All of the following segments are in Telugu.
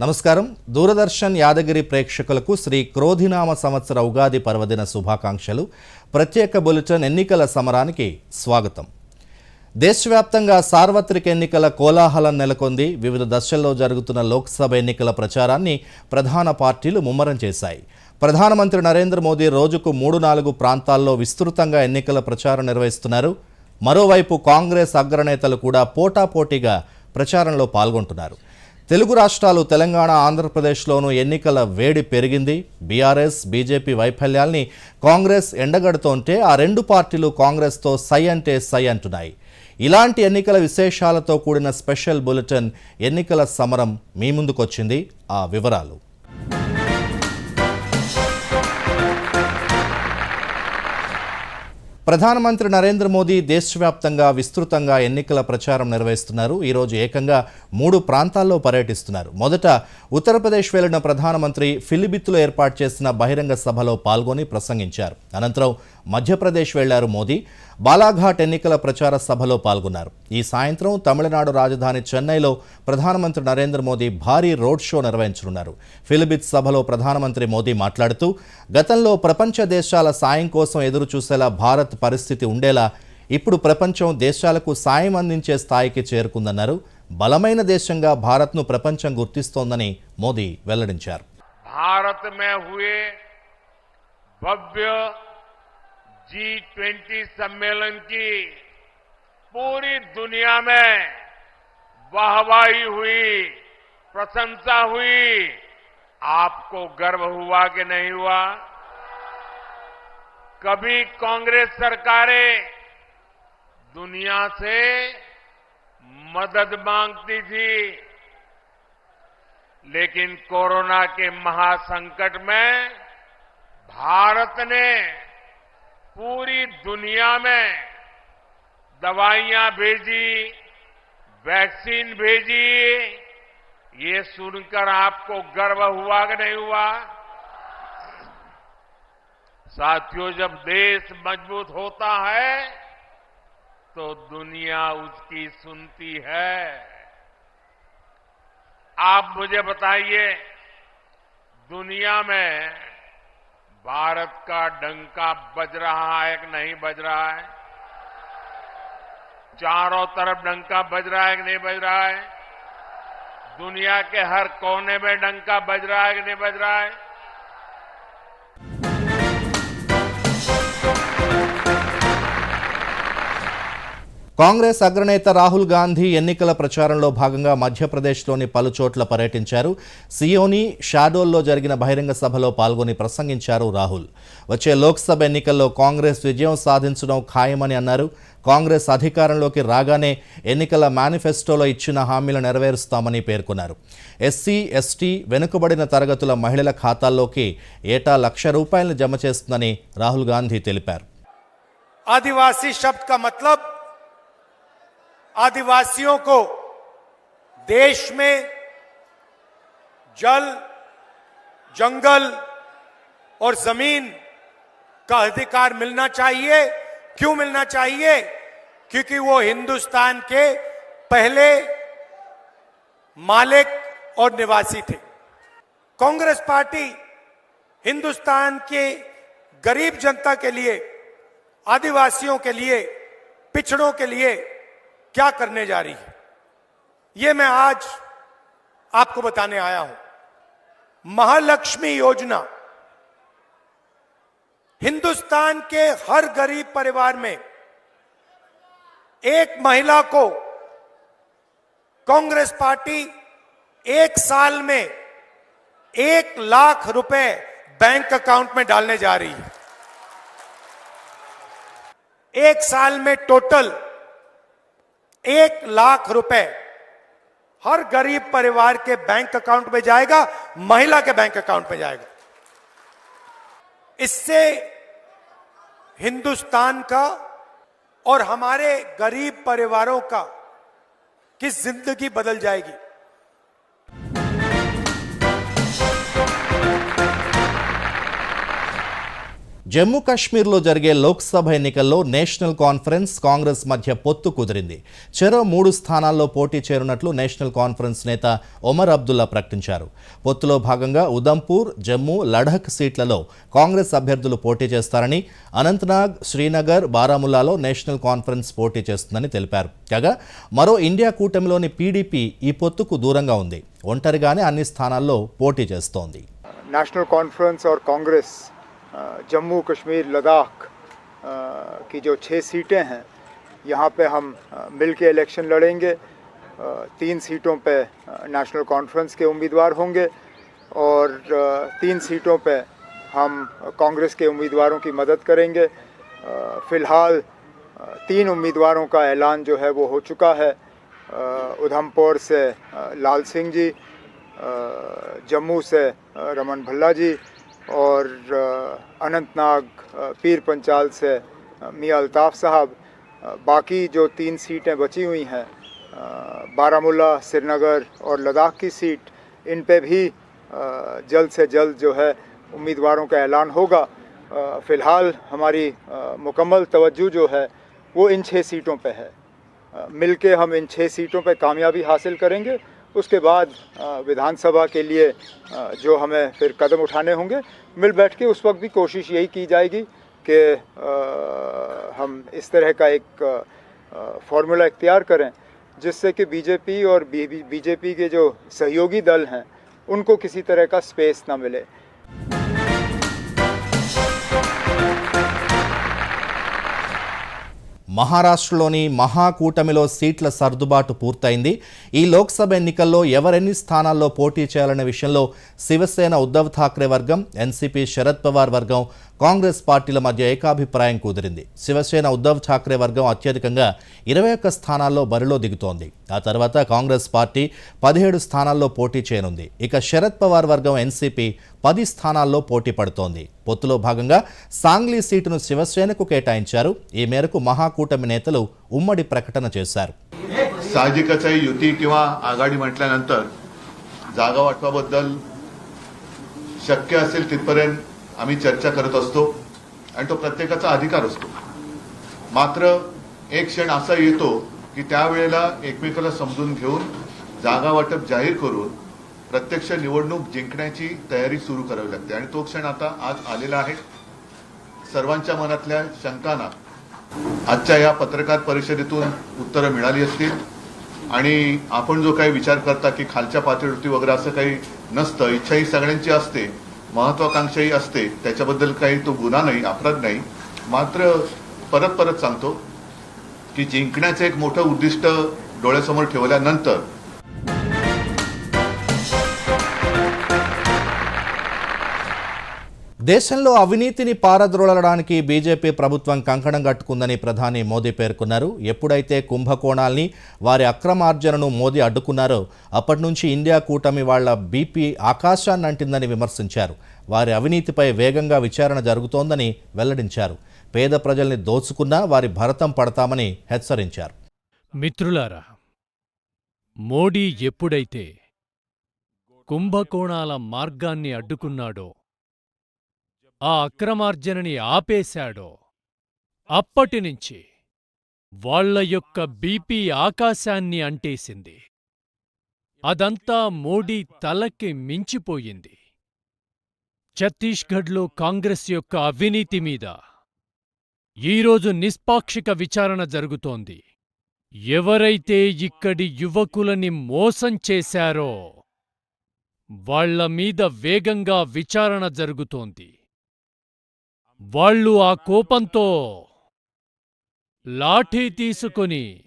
నమస్కారం. దూరదర్శన్ యాదగిరి ప్రేక్షకులకు శ్రీ క్రోధినామ సంవత్సర ఉగాది పర్వదిన శుభాకాంక్షలు. ప్రత్యేక బులెటిన్ ఎన్నికల సమరానికి స్వాగతం. దేశవ్యాప్తంగా సార్వత్రిక ఎన్నికల కోలాహలం నెలకొంది. వివిధ దశల్లో జరుగుతున్న లోక్సభ ఎన్నికల ప్రచారాన్ని ప్రధాన పార్టీలు ముమ్మరం చేశాయి. ప్రధానమంత్రి నరేంద్ర మోదీ రోజుకు మూడు నాలుగు ప్రాంతాల్లో విస్తృతంగా ఎన్నికల ప్రచారం నిర్వహిస్తున్నారు. మరోవైపు కాంగ్రెస్ అగ్రనేతలు కూడా పోటాపోటీగా ప్రచారంలో పాల్గొంటున్నారు. తెలుగు రాష్ట్రాలు తెలంగాణ ఆంధ్రప్రదేశ్లోనూ ఎన్నికల వేడి పెరిగింది. బీఆర్ఎస్ బీజేపీ వైఫల్యాల్ని కాంగ్రెస్ ఎండగడుతోంటే ఆ రెండు పార్టీలు కాంగ్రెస్తో సై అంటే సై అంటున్నాయి. ఇలాంటి ఎన్నికల విశేషాలతో కూడిన స్పెషల్ బులెటిన్ ఎన్నికల సమరం మీ ముందుకొచ్చింది. ఆ వివరాలు. ప్రధానమంత్రి నరేంద్ర మోదీ దేశవ్యాప్తంగా విస్తృతంగా ఎన్నికల ప్రచారం నిర్వహిస్తున్నారు. ఈరోజు ఏకంగా మూడు ప్రాంతాల్లో పర్యటిస్తున్నారు. మొదట ఉత్తరప్రదేశ్ వెళ్ళిన ప్రధానమంత్రి ఫిలిబిత్తులో ఏర్పాటు చేసిన బహిరంగ సభలో పాల్గొని ప్రసంగించారు. అనంతరం మధ్యప్రదేశ్ వెళ్ళారు మోదీ. బాలాఘాట్ ఎన్నికల ప్రచార సభలో పాల్గొన్నారు. ఈ సాయంత్రం తమిళనాడు రాజధాని చెన్నైలో ప్రధానమంత్రి నరేంద్ర మోదీ భారీ రోడ్ షో నిర్వహించనున్నారు. ఫిలిబిత్ సభలో ప్రధానమంత్రి మోదీ మాట్లాడుతూ గతంలో ప్రపంచ దేశాల సాయం కోసం ఎదురు చూసేలా భారత్ పరిస్థితి ఉండేలా ఇప్పుడు ప్రపంచం దేశాలకు సాయం అందించే స్థాయికి చేరుకుందన్నారు. బలమైన దేశంగా భారత్ను ప్రపంచం గుర్తిస్తోందని మోదీ వెల్లడించారు. భారత్ మే హుయే భవ్య जी ट्वेंटी सम्मेलन की पूरी दुनिया में वाहवाही हुई, प्रशंसा हुई। आपको गर्व हुआ कि नहीं हुआ? कभी कांग्रेस सरकारें दुनिया से मदद मांगती थी, लेकिन कोरोना के महासंकट में भारत ने पूरी दुनिया में दवाइयाँ भेजी, वैक्सीन भेजी, ये सुनकर आपको गर्व हुआ कि नहीं हुआ? साथियों, जब देश मज़बूत होता है तो दुनिया उसकी सुनती है। आप मुझे बताइए, दुनिया में भारत का डंका बज रहा है कि नहीं बज रहा है? चारों तरफ़ डंका बज रहा है कि नहीं बज रहा है? दुनिया के हर कोने में डंका बज रहा है कि नहीं बज रहा है? కాంగ్రెస్ అగ్రనేత రాహుల్ గాంధీ ఎన్నికల ప్రచారంలో భాగంగా మధ్యప్రదేశ్లోని పలు చోట్ల పర్యటించారు. సియోని షాడోల్లో జరిగిన బహిరంగ సభలో పాల్గొని ప్రసంగించారు రాహుల్. వచ్చే లోక్సభ ఎన్నికల్లో కాంగ్రెస్ విజయం సాధించడం ఖాయమని అన్నారు. కాంగ్రెస్ అధికారంలోకి రాగానే ఎన్నికల మేనిఫెస్టోలో ఇచ్చిన హామీలు నెరవేరుస్తామని పేర్కొన్నారు. ఎస్సీ ఎస్టీ వెనుకబడిన తరగతుల మహిళల ఖాతాల్లోకి ఏటా లక్ష రూపాయలను జమ చేస్తుందని రాహుల్ గాంధీ తెలిపారు. ఆదివాసీ శబ్ద కా మతలబ్ आदिवासियों को देश में जल, जंगल और ज़मीन का अधिकार मिलना चाहिए। क्यों मिलना चाहिए? क्योंकि वो हिंदुस्तान के पहले मालिक और निवासी थे। कांग्रेस पार्टी हिंदुस्तान के गरीब जनता के लिए, आदिवासियों के लिए, पिछड़ों के लिए क्या करने जा रही है? ये मैं आज आपको बताने आया हूँ। महालक्ष्मी योजना हिंदुस्तान के हर गरीब परिवार में एक महिला को कांग्रेस पार्टी एक साल में एक लाख रुपए बैंक अकाउंट में डालने जा रही है। एक साल में टोटल एक लाख रुपए हर गरीब परिवार के बैंक अकाउंट में जाएगा, महिला के बैंक अकाउंट में जाएगा। इससे हिंदुस्तान का और हमारे गरीब परिवारों का किस ज़िंदगी बदल जाएगी। జమ్మూ కాశ్మీర్లో జరిగే లోక్సభ ఎన్నికల్లో నేషనల్ కాన్ఫరెన్స్ కాంగ్రెస్ మధ్య పొత్తు కుదిరింది. చెరో మూడు స్థానాల్లో పోటీ చేరున్నట్లు నేషనల్ కాన్ఫరెన్స్ నేత ఒమర్ అబ్దుల్లా ప్రకటించారు. పొత్తులో భాగంగా ఉదంపూర్ జమ్మూ లడఖ్ సీట్లలో కాంగ్రెస్ అభ్యర్థులు పోటీ చేస్తారని అనంతనాగ్ శ్రీనగర్ బారాముల్లాలో నేషనల్ కాన్ఫరెన్స్ పోటీ చేస్తుందని తెలిపారు. కాగా మరో ఇండియా కూటమిలోని పీడీపీ ఈ పొత్తుకు దూరంగా ఉంది. ఒంటరిగానే అన్ని స్థానాల్లో పోటీ చేస్తోంది. National Conference or Congress Jammu Kashmir, Ladakh की जो छः सीटें हैं, यहाँ पे हम मिल के इलेक्शन लड़ेंगे। तीन सीटों पे नेशनल कॉन्फ्रेंस के उम्मीदवार होंगे और तीन सीटों पे हम कांग्रेस के उम्मीदवारों की मदद करेंगे। फ़िलहाल तीन उम्मीदवारों का ऐलान जो है वो हो चुका है। उधमपुर से लाल सिंह जी जम्मू से रमन भल्ला जी और अनंतनाग पीर पंचाल से मियाँ अल्ताफ़ साहब बाकी जो तीन सीटें बची हुई हैं बारामूला श्रीनगर और लद्दाख की सीट, इन पे भी जल्द से जल्द जो है उम्मीदवारों का ऐलान होगा। फ़िलहाल हमारी मुकम्मल तवज्जो जो है, वो इन छः सीटों पे है। मिलके हम इन छः सीटों पे कामयाबी हासिल करेंगे उसके बाद विधानसभा के लिए जो हमें फिर कदम उठाने होंगे, मिल बैठ के उस वक्त भी कोशिश यही की जाएगी कि हम इस तरह का एक फार्मूला इख्तियार करें, जिससे कि बीजेपी और बीजेपी के जो सहयोगी दल हैं, उनको किसी तरह का स्पेस ना मिले। మహారాష్ట్రలోని మహాకూటమిలో సీట్ల సర్దుబాటు పూర్తయింది. ఈ లోక్సభ ఎన్నికల్లో ఎవరెన్ని స్థానాల్లో పోటీ చేయాలనే విషయంలో శివసేన ఉద్ధవ్ ఠాక్రే వర్గం ఎన్సీపీ శరద్ పవార్ వర్గం కాంగ్రెస్ పార్టీల మధ్య ఏకాభిప్రాయం కుదిరింది. శివసేన ఉద్ధవ్ ఠాక్రే వర్గం అత్యధికంగా ఇరవై ఒక్క స్థానాల్లో బరిలో దిగుతోంది. ఆ తర్వాత కాంగ్రెస్ పార్టీ పదిహేడు స్థానాల్లో పోటీ చేయనుంది ఇక శరద్ పవార్ వర్గం ఎన్సీపీ పది స్థానాల్లో పోటీ పడుతోంది పొత్తులో భాగంగా సాంగ్లీ సీటును శివసేనకు కేటాయించారు ఈ మేరకు మహాకూటమి నేతలు ఉమ్మడి ప్రకటన చేశారు साहजिकच आहे युती किंवा आघाडी म्हटल्यानंतर जागा वाटपाबद्दल शक्य असेल तिथपर्यंत आम्ही चर्चा करत असतो आणि तो प्रत्येकाचा अधिकार असतो मात्र एक क्षण असा येतो की त्यावेळेला एकमेकाला समजून घेऊन जागा वाटप जाहीर करून प्रत्यक्ष निवडणूक जिंकण्याची तयारी सुरू करावी लागते. आणि तो क्षण आता आज आलेला आहे. सर्वांच्या मनातल्या शंकांना आजच्या या पत्रकार परिषदेतून उत्तरं मिळाली असतील. आणि आपण जो काही विचार करता की खालच्या पातळीवरती वगैरे असं काही नसतं इच्छा ही सगळ्यांची असते महत्वाकांक्षाही असते त्याच्याबद्दल काही तो गुन्हा नाही अपराध नाही. मात्र परत परत सांगतो की जिंकण्याचं एक मोठं उद्दिष्ट डोळ्यासमोर ठेवल्यानंतर దేశంలో అవినీతిని పారద్రోలడానికి బీజేపీ ప్రభుత్వం కంకణం కట్టుకుందని ప్రధాని మోదీ పేర్కొన్నారు ఎప్పుడైతే కుంభకోణాల్ని వారి అక్రమార్జనను మోదీ అడ్డుకున్నారో అప్పటి నుంచి ఇండియా కూటమి వాళ్ల బీపీ ఆకాశాన్ని అంటిందని విమర్శించారు వారి అవినీతిపై వేగంగా విచారణ జరుగుతోందని వెల్లడించారు పేద ప్రజల్ని దోచుకున్నా వారి భరతం పడతామని హెచ్చరించారు. మిత్రులారా మోడీ ఎప్పుడైతే కుంభకోణాల మార్గాన్ని అడ్డుకున్నాడో ఆ అక్రమార్జనని ఆపేశాడో అప్పటినుంచి వాళ్ళ యొక్క బీపీ ఆకాశాన్ని అంటేసింది. అదంతా మోడీ తలకి మించిపోయింది. ఛత్తీస్గఢ్లో కాంగ్రెస్ యొక్క అవినీతి మీద ఈరోజు నిష్పాక్షిక విచారణ జరుగుతోంది. ఎవరైతే ఇక్కడి యువకులని మోసం చేశారో వాళ్ళ మీద వేగంగా విచారణ జరుగుతోంది. వాళ్ళు ఆ కోపంతో లాఠీ తీసుకుని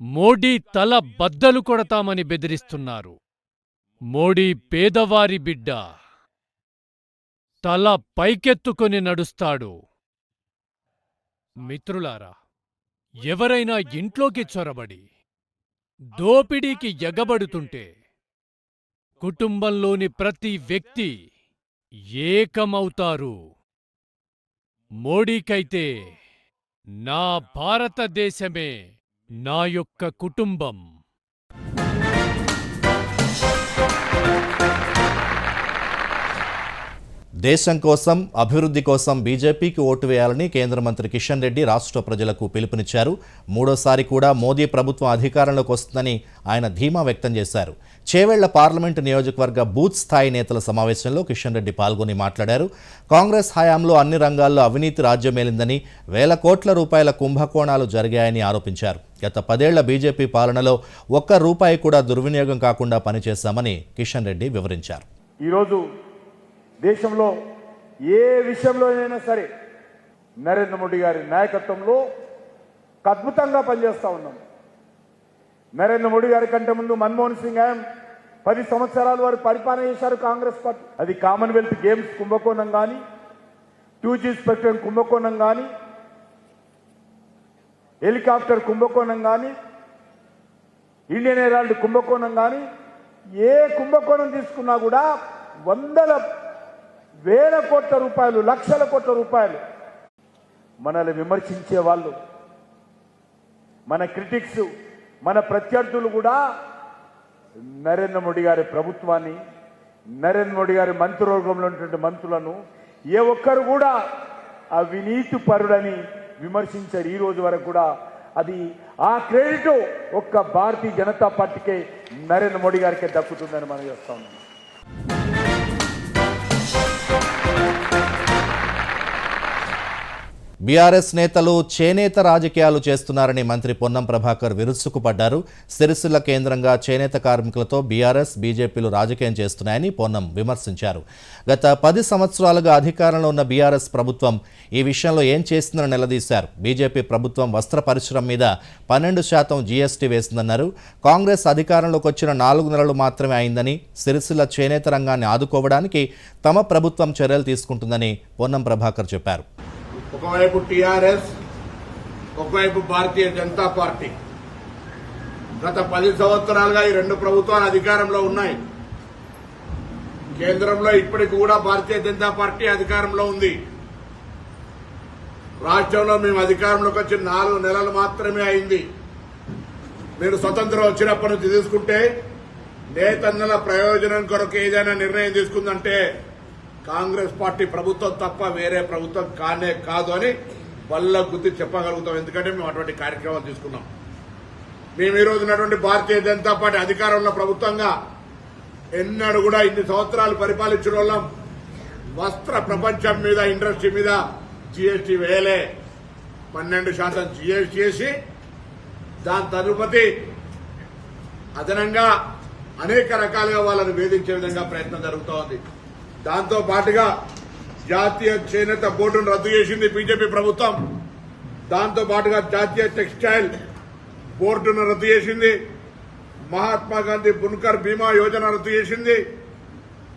మోడీ తల బద్దలు కొడతామని బెదిరిస్తున్నారు. మోడీ పేదవారి బిడ్డ తల పైకెత్తుకుని నడుస్తాడు. మిత్రులారా ఎవరైనా ఇంట్లోకి చొరబడి దోపిడీకి ఎగబడుతుంటే కుటుంబంలోని ప్రతి వ్యక్తి ఏకమవుతారు. మోడీకైతే నా భారతదేశమే నా యొక్క కుటుంబం. దేశం కోసం అభివృద్ధి కోసం బీజేపీకి ఓటు వేయాలని కేంద్ర మంత్రి కిషన్ రెడ్డి రాష్ట్ర ప్రజలకు పిలుపునిచ్చారు. మూడోసారి కూడా మోదీ ప్రభుత్వం అధికారంలోకి వస్తుందని ఆయన ధీమా వ్యక్తం చేశారు. చేవేళ్ళ పార్లమెంటు నియోజకవర్గ బూత్ స్థాయి నేతల సమావేశంలో కిషన్ రెడ్డి పాల్గొని మాట్లాడారు. కాంగ్రెస్ హయాంలో అన్ని రంగాల్లో అవినీతి రాజ్యమేలిందని వేల కోట్ల రూపాయల కుంభకోణాలు జరిగాయని ఆరోపించారు. గత పదేళ్ళ బీజేపీ పాలనలో ఒక్క రూపాయి కూడా దుర్వినియోగం కాకుండా పనిచేశామని కిషన్ రెడ్డి వివరించారు. ఈరోజు దేశంలో ఏ విషయంలోనైనా సరే నరేంద్ర మోడీ గారి నాయకత్వంలో అద్భుతంగా పనిచేస్తూ ఉన్నాం. నరేంద్ర మోడీ గారి కంటే ముందు మన్మోహన్ సింగ్ ఆయన పది సంవత్సరాలు వారు పరిపాలన చేశారు కాంగ్రెస్ పార్టీ. అది కామన్వెల్త్ గేమ్స్ కుంభకోణం కానీ టూ జీ స్పెక్ట్రమ్ కుంభకోణం కానీ హెలికాప్టర్ కుంభకోణం కానీ ఇండియన్ ఎయిరాల్డ్ కుంభకోణం కానీ ఏ కుంభకోణం తీసుకున్నా కూడా వందల వేల కోట్ల రూపాయలు లక్షల కోట్ల రూపాయలు మనల్ని విమర్శించే వాళ్ళు మన క్రిటిక్స్ మన ప్రత్యర్థులు కూడా నరేంద్ర మోడీ గారి ప్రభుత్వాన్ని నరేంద్ర మోడీ గారి మంత్రివర్గంలో ఉన్నటువంటి మంత్రులను ఏ ఒక్కరు కూడా అవినీతి పరుడని విమర్శించారు. ఈ రోజు వరకు కూడా అది ఆ క్రెడిట్ ఒక్క భారతీయ జనతా పార్టీకే నరేంద్ర మోడీ గారికే దక్కుతుందని మనం చేస్తా ఉన్నాం. బీఆర్ఎస్ నేతలు చేనేత రాజకీయాలు చేస్తున్నారని మంత్రి పొన్నం ప్రభాకర్ విరుసుకుపడ్డారు సిరిసిల్ల కేంద్రంగా చేనేత కార్మికులతో బీఆర్ఎస్ బీజేపీలు రాజకీయం చేస్తున్నాయని పొన్నం విమర్శించారు. గత పది సంవత్సరాలుగా అధికారంలో ఉన్న బీఆర్ఎస్ ప్రభుత్వం ఈ విషయంలో ఏం చేస్తుందని నిలదీశారు. బీజేపీ ప్రభుత్వం వస్త్ర పరిశ్రమ మీద పన్నెండు శాతం జీఎస్టీ వేసిందన్నారు. కాంగ్రెస్ అధికారంలోకి వచ్చిన నాలుగు నెలలు మాత్రమే అయిందని సిరిసిల్ల చేనేత రంగాన్ని ఆదుకోవడానికి తమ ప్రభుత్వం చర్యలు తీసుకుంటుందని పొన్నం ప్రభాకర్ చెప్పారు. ఒకవైపు టీఆర్ఎస్ ఒకవైపు భారతీయ జనతా పార్టీ. గత పది సంవత్సరాలుగా ఈ రెండు ప్రభుత్వాలు అధికారంలో ఉన్నాయి. కేంద్రంలో ఇప్పటికి కూడా భారతీయ జనతా పార్టీ అధికారంలో ఉంది. రాష్ట్రంలో మేము అధికారంలోకి వచ్చి నాలుగు నెలలు మాత్రమే అయింది. మీరు స్వతంత్రం వచ్చినప్పటి నుంచి తీసుకుంటే నేతన్నల ప్రయోజనం కొరకు ఏదైనా నిర్ణయం తీసుకుందంటే కాంగ్రెస్ పార్టీ ప్రభుత్వం తప్ప వేరే ప్రభుత్వం కానే కాదు అని వల్ల గుర్తి చెప్పగలుగుతాం. ఎందుకంటే మేము అటువంటి కార్యక్రమాలు తీసుకున్నాం. మేము ఈ ఉన్నటువంటి భారతీయ జనతా పార్టీ అధికారంలో ప్రభుత్వంగా ఎన్నడూ కూడా ఇన్ని సంవత్సరాలు పరిపాలించిన వాళ్ళం. వస్త్ర ప్రపంచం మీద ఇండస్ట్రీ మీద జీఎస్టీ వేయలే. పన్నెండు శాతం జీఎస్టీ చేసి దాని తదుపతి అదనంగా అనేక రకాలుగా వాళ్ళని వేధించే విధంగా ప్రయత్నం జరుగుతోంది. దాంతో పాటుగా జాతీయ చేనేత బోర్డును రద్దు చేసింది బీజేపీ ప్రభుత్వం. దాంతో పాటుగా జాతీయ టెక్స్టైల్ బోర్డును రద్దు చేసింది. మహాత్మా గాంధీ బున్కర్ బీమా యోజన రద్దు చేసింది.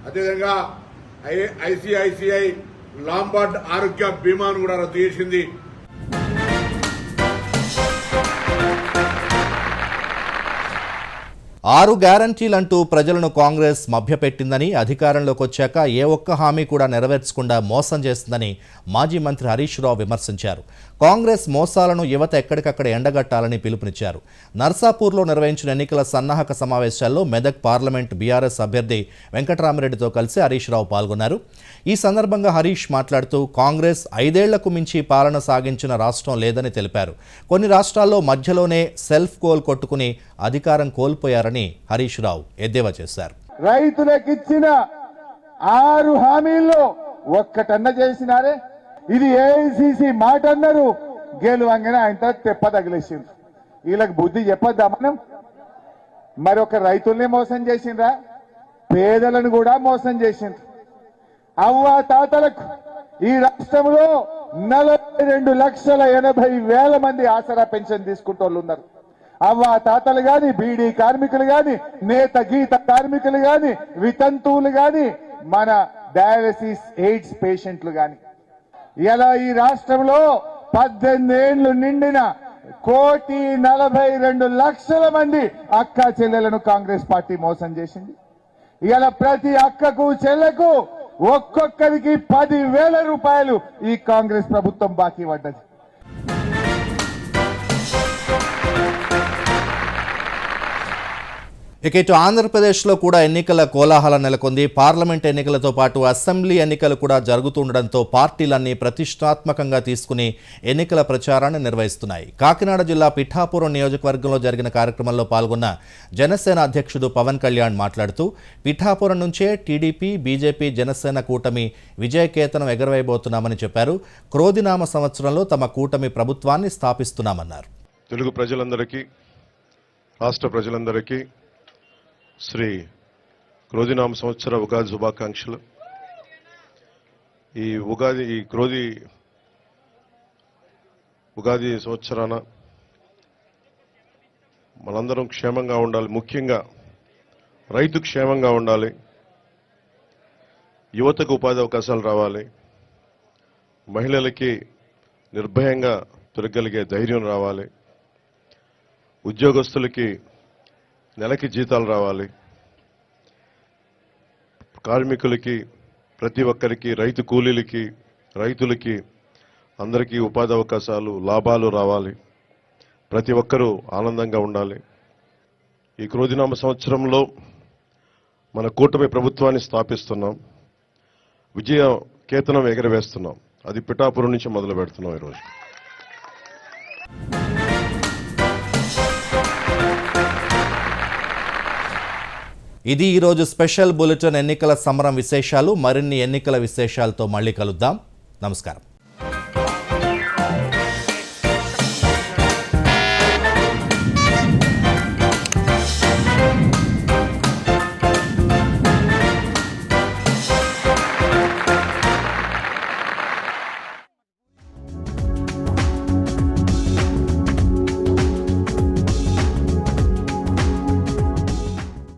అదేవిధంగా ఐ- ఐసిఐసిఐ లాంబార్డ్ ఆరోగ్య బీమాను కూడా రద్దు చేసింది. ఆరు గ్యారంటీలంటూ ప్రజలను కాంగ్రెస్ మభ్యపెట్టిందని అధికారంలోకి వచ్చాక ఏ ఒక్క హామీ కూడా నెరవేర్చకుండా మోసం చేస్తుందని మాజీ మంత్రి హరీష్ రావు విమర్శించారు. కాంగ్రెస్ మోసాలను యువత ఎక్కడికక్కడ ఎండగట్టాలని పిలుపునిచ్చారు. నర్సాపూర్లో నిర్వహించిన ఎన్నికల సన్నాహక సమావేశాల్లో మెదక్ పార్లమెంట్ బీఆర్ఎస్ అభ్యర్థి వెంకటరామిరెడ్డితో కలిసి హరీష్ రావు పాల్గొన్నారు. ఈ సందర్భంగా హరీష్ మాట్లాడుతూ కాంగ్రెస్ ఐదేళ్ళకు మించి పాలన సాగించిన రాష్ట్రం లేదని తెలిపారు. కొన్ని రాష్ట్రాల్లో మధ్యలోనే సెల్ఫ్ గోల్ కొట్టుకుని అధికారం కోల్పోయారని హరీష్ రావు ఎద్దేవా చేశారు. రైతులకిచ్చిన ఆరు హామీల్లో ఒక్కటన్న చేసినారే. ఇది ఏఐసిసి మాట అన్నారు. గెలువంగానే ఆయన తెప్ప తగిలేసింది వీళ్ళకి బుద్ధి చెప్పొద్దా మనం? మరొక రైతుల్ని మోసం చేసిండ్రా. పేదలను కూడా మోసం చేసింది అవ్వ తాతలకు ఈ రాష్ట్రంలో నలభై రెండు లక్షల ఎనభై వేల మంది ఆసరా పెన్షన్ తీసుకుంటూ ఉన్నారు. అవ్వ తాతలు గాని బీడీ కార్మికులు గాని నేత గీత కార్మికులు గాని వితంతువులు గాని మన డయాలసిస్ ఎయిడ్స్ పేషెంట్లు గాని. ఇలా ఈ రాష్ట్రంలో పద్దెనిమిది ఏళ్ళు నిండిన కోటి నలభై రెండు లక్షల మంది అక్క చెల్లెలను కాంగ్రెస్ పార్టీ మోసం చేసింది. ఇలా ప్రతి అక్కకు చెల్లెకు ఒక్కొక్కరికి పది వేల రూపాయలు ఈ కాంగ్రెస్ ప్రభుత్వం బాకీ పడ్డది. ఇక ఇటు ఆంధ్రప్రదేశ్లో కూడా ఎన్నికల కోలాహలం నెలకొంది. పార్లమెంట్ ఎన్నికలతో పాటు అసెంబ్లీ ఎన్నికలు కూడా జరుగుతుండడంతో పార్టీలన్నీ ప్రతిష్టాత్మకంగా తీసుకుని ఎన్నికల ప్రచారాన్ని నిర్వహిస్తున్నాయి. కాకినాడ జిల్లా పిఠాపురం నియోజకవర్గంలో జరిగిన కార్యక్రమంలో పాల్గొన్న జనసేన అధ్యక్షుడు పవన్ కళ్యాణ్ మాట్లాడుతూ పిఠాపురం నుంచే టీడీపీ బీజేపీ జనసేన కూటమి విజయకేతనం ఎగరవేయబోతున్నామని చెప్పారు. క్రోధినామ సంవత్సరంలో తమ కూటమి ప్రభుత్వాన్ని స్థాపిస్తున్నామన్నారు. తెలుగు ప్రజలందరికీ రాష్ట్ర ప్రజలందరికీ శ్రీ క్రోధినామ సంవత్సర ఉగాది శుభాకాంక్షలు. ఈ ఉగాది ఈ క్రోధి ఉగాది సంవత్సరాన మనందరం క్షేమంగా ఉండాలి. ముఖ్యంగా రైతు క్షేమంగా ఉండాలి. యువతకు ఉపాధి అవకాశాలు రావాలి. మహిళలకి నిర్భయంగా తిరగలిగే ధైర్యం రావాలి. ఉద్యోగస్తులకి నెలకి జీతాలు రావాలి. కార్మికులకి ప్రతి ఒక్కరికి రైతు కూలీలకి రైతులకి అందరికీ ఉపాధి అవకాశాలు లాభాలు రావాలి. ప్రతి ఒక్కరూ ఆనందంగా ఉండాలి. ఈ క్రోధినామ సంవత్సరంలో మన కూటమి ప్రభుత్వాన్ని స్థాపిస్తున్నాం. విజయ కేతనం ఎగరవేస్తున్నాం. అది పిఠాపురం నుంచి మొదలు పెడుతున్నాం ఈరోజు. ఇది ఈరోజు స్పెషల్ బులెటిన్ ఎన్నికల సమరం విశేషాలు. మరిన్ని ఎన్నికల విశేషాలతో మళ్ళీ కలుద్దాం. నమస్కారం.